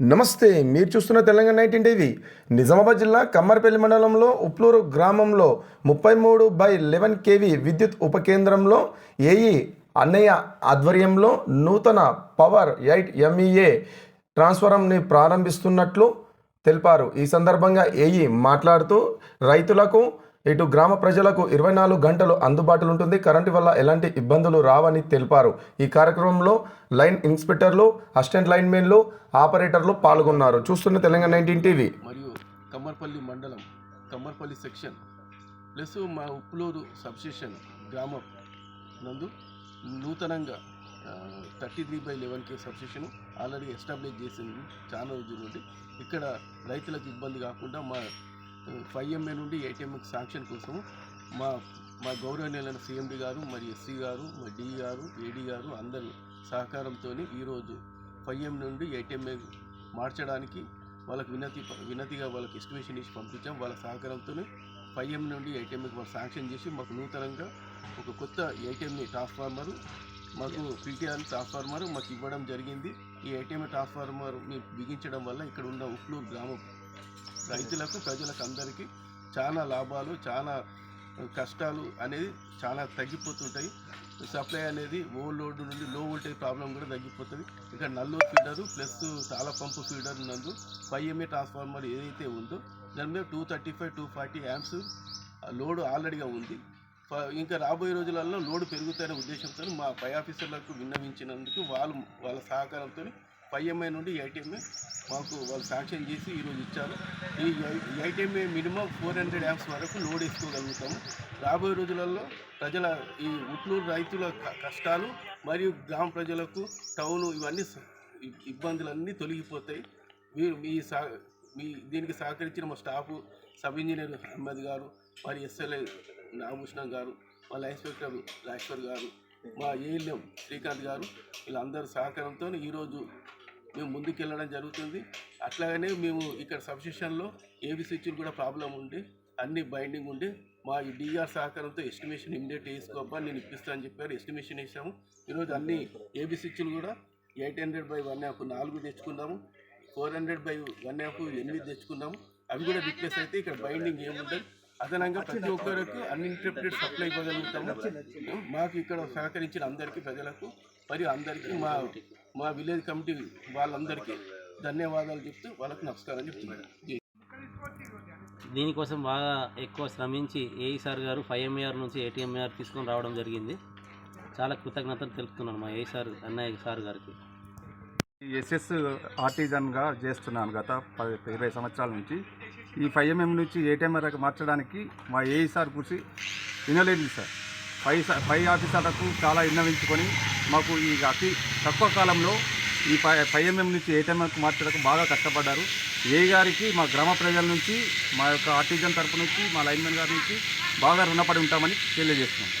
నమస్తే మీరు చూస్తున్న తెలంగాణ నైట్ టీవీ నిజామాబాద్ జిల్లా కమ్మర్పల్లి మండలంలో ఉప్లూరు గ్రామంలో ముప్పై మూడు బై లెవెన్ కేవీ విద్యుత్ ఉపకేంద్రంలో ఏఈ అన్నయ్య ఆధ్వర్యంలో నూతన పవర్ ఎయిట్ ఎంఈఏ ట్రాన్స్ఫారంని ప్రారంభిస్తున్నట్లు తెలిపారు. ఈ సందర్భంగా ఏఈ మాట్లాడుతూ రైతులకు ఇటు గ్రామ ప్రజలకు ఇరవై నాలుగు గంటలు అందుబాటులో ఉంటుంది. కరెంటు వల్ల ఎలాంటి ఇబ్బందులు రావని తెలిపారు. ఈ కార్యక్రమంలో లైన్ ఇన్స్పెక్టర్లు అసిస్టెంట్ లైన్మెన్లు ఆపరేటర్లు పాల్గొన్నారు. చూస్తున్న తెలంగాణ నైన్టీన్ టీవీ. మరియు కమ్మర్పల్లి మండలం కమ్మర్పల్లి సెక్షన్ ప్లస్ మా ఉప్పులూరు సబ్స్టేషన్ గ్రామం నందు నూతనంగా thirty three by eleven K substation already establish చేసింది చాలా రోజుల నుండి ఇక్కడ రైతులకు ఇబ్బంది కాకుండా మా ఫైవ్ ఎంఏ నుండి ఎయిట్ ఎంఏకి శాంక్షన్ కోసం మా మా గౌరవనీయులైన సిఎండి గారు మరి ఎస్సీ గారు మా డి గారు ఏడి గారు అందరూ సహకారంతో ఈరోజు ఫైవ్ ఎం నుండి ఎయిట్ ఎంఏ మార్చడానికి వాళ్ళకి వినతి వినతిగా వాళ్ళకి ఎస్టిమేషన్ ఇచ్చి పంపించాం. వాళ్ళ సహకారంతో ఫైవ్ ఎం నుండి ఎయిట్ ఎంఏకి వాళ్ళు శాంక్షన్ చేసి మాకు నూతనంగా ఒక కొత్త ఎంఏ ట్రాన్స్ఫార్మరు మాకు పీటీఆర్ ట్రాన్స్ఫార్మర్ మాకు ఇవ్వడం జరిగింది. ఈ ఏటీఎం ట్రాన్స్ఫార్మర్ మేము బిగించడం వల్ల ఇక్కడ ఉన్న ఉప్లూరు గ్రామం రైతులకు ప్రజలకు అందరికీ చాలా లాభాలు చాలా కష్టాలు అనేది చాలా తగ్గిపోతుంటాయి. సప్లై అనేది ఓవర్లోడ్ నుండి లో వోల్టేజ్ ప్రాబ్లం కూడా తగ్గిపోతుంది. ఇక్కడ నల్లూరు ఫీడరు ప్లస్ తాళ పంపు ఫీడర్ నందు ఫైవ్ ఎంఏ ట్రాన్స్ఫార్మర్ ఏదైతే ఉందో దాని మీద two thirty five two forty amps load ఆల్రెడీగా ఉంది. ఇంకా రాబోయే రోజులలో లోడ్ పెరుగుతాయనే ఉద్దేశంతో మా పై ఆఫీసర్లకు విన్నవించినందుకు వాళ్ళు వాళ్ళ సహకారంతో పైఎంఐ నుండి ఎయిటీఎంఏ మాకు వాళ్ళు శాంక్షన్ చేసి ఈరోజు ఇచ్చారు. ఈ eighty MA minimum four hundred amps వరకు లోడ్ వేసుకోగలుగుతాము. రాబోయే రోజులలో ప్రజల ఈ ఉట్లూరు రైతుల కష్టాలు మరియు గ్రామ ప్రజలకు టౌన్ ఇవన్నీ ఇబ్బందులన్నీ తొలగిపోతాయి. మీరు మీ సా మీ దీనికి సహకరించిన మా స్టాఫ్ సబ్ ఇంజనీర్ అహ్మద్ గారు మరి ఎస్ఎల్ఏ నాగభూషణం గారు మా ఇన్స్పెక్టర్ రాజేశ్వర్ గారు మా ఏఎల్ఎం శ్రీకాంత్ గారు వీళ్ళందరి సహకారంతో ఈరోజు మేము ముందుకెళ్ళడం జరుగుతుంది. అట్లాగనే మేము ఇక్కడ సబ్స్టేషన్లో ఏబీ స్విచ్లు కూడా ప్రాబ్లం ఉండి అన్ని బైండింగ్ ఉండి మా ఈ డిఆర్ సహకారంతో ఎస్టిమేషన్ ఇమ్మీడియట్ వేసుకోబ్బా నేను ఇప్పిస్తా అని చెప్పారు. ఎస్టిమేషన్ వేసాము. ఈరోజు అన్ని ఏబీ స్విచ్లు కూడా eight hundred by one amp నాలుగు తెచ్చుకున్నాము. Four hundred by one amp ఎనిమిది తెచ్చుకున్నాము. అవి కూడా రిప్లేస్ అయితే ఇక్కడ బైండింగ్ ఏముండదు. అదనంగా ప్రతి ఒక్కరికి అన్ఇంటరప్టెడ్ సప్లై ఇవ్వగలుగుతాము. మాకు ఇక్కడ సహకరించిన అందరికీ ప్రజలకు మరియు అందరికీ మా మా విలేజ్ కమిటీ వాళ్ళందరికీ ధన్యవాదాలు చెప్తూ వాళ్ళకి నమస్కారం చెప్తున్నాను. దీనికోసం బాగా ఎక్కువ శ్రమించి ఏఈ సార్ గారు ఫైవ్ ఎంఏఆర్ నుంచి ఏటీఎంఏఆర్ తీసుకొని రావడం జరిగింది. చాలా కృతజ్ఞతలు తెలుపుతున్నాను మా ఏఈ సార్ అన్నయ్య సార్ గారికి. ఎస్ఎస్ ఆర్టిజన్గా చేస్తున్నాను గత పది ఇరవై సంవత్సరాల నుంచి. ఈ ఫైవ్ ఎంఎం నుంచి ఏటీఎం వరకు మార్చడానికి మా ఏఈ సార్ కృషి వినలేదు సార్. పై స- పై ఆఫీసర్లకు చాలా విన్నవించుకొని మాకు ఈ అతి తక్కువ కాలంలో ఈ పై ఫైవ్ ఎంఎం నుంచి ఏటీఎంకు మార్చడానికి బాగా కష్టపడ్డారు. ఏ గారికి మా గ్రామ ప్రజల నుంచి మా యొక్క ఆర్టిజన్ తరపు నుంచి మా లైన్మెన్ గారి నుంచి బాగా రుణపడి ఉంటామని తెలియజేస్తున్నాం.